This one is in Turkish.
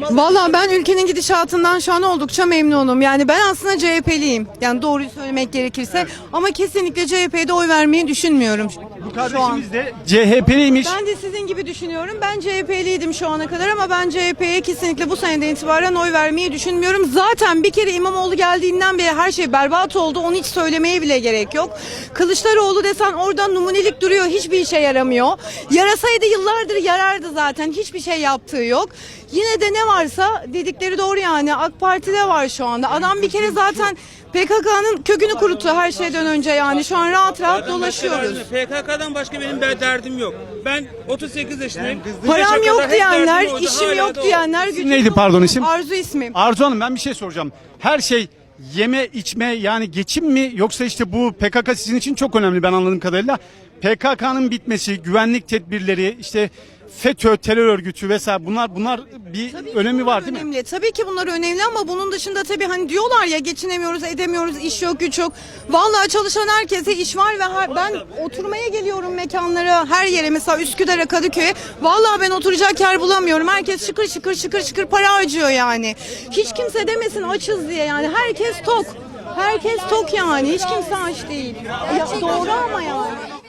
Valla ben ülkenin gidişatından şu an oldukça memnunum. Yani ben aslında CHP'liyim. Yani doğruyu söylemek gerekirse. Ama kesinlikle CHP'de oy vermeyi düşünmüyorum. Bu şu an. kardeşimiz de CHP'liymiş. Ben de sizin gibi düşünüyorum. Ben CHP'liydim şu ana kadar ama ben CHP'ye kesinlikle bu seneden itibaren oy vermeyi düşünmüyorum. Zaten bir kere İmamoğlu geldiğinden beri her şey berbat oldu. Onu hiç söylemeye bile gerek yok. Kılıçdaroğlu desen oradan numunelik duruyor. Hiçbir işe yaramıyor. Yarasaydı yıllardır yarardı zaten. Hiçbir şey yaptığı yok. Yine de ne varsa dedikleri doğru yani. AK Parti'de var şu anda. Adam bir kere zaten PKK'nın kökünü kuruttu her şeyden önce yani. Şu an rahat rahat dolaşıyoruz. PKK'dan başka benim bir derdim yok. Ben 38 yaşındayım. Param yok diyenler, işim yok diyenler, gücüm neydi yok. pardon isim? Arzu ismim. Arzu Hanım ben bir şey soracağım. Her şey yeme içme yani geçim mi yoksa işte bu PKK sizin için çok önemli ben anladığım kadarıyla. PKK'nın bitmesi, güvenlik tedbirleri, işte FETÖ terör örgütü vesaire bunlar bunlar bir önemi var değil mi? önemli. Tabii ki bunlar önemli ama bunun dışında tabii hani diyorlar ya geçinemiyoruz, edemiyoruz, iş yok, güç yok. Vallahi çalışan herkese iş var ve her- ben oturmaya geliyorum mekanlara, her yere mesela Üsküdar'a, Kadıköy'e. Vallahi ben oturacak yer bulamıyorum. Herkes şıkır şıkır şıkır şıkır para harcıyor yani. Hiç kimse demesin açız diye yani. Herkes tok. Herkes tok yani. Hiç kimse aç değil. Ya, doğru ama yani.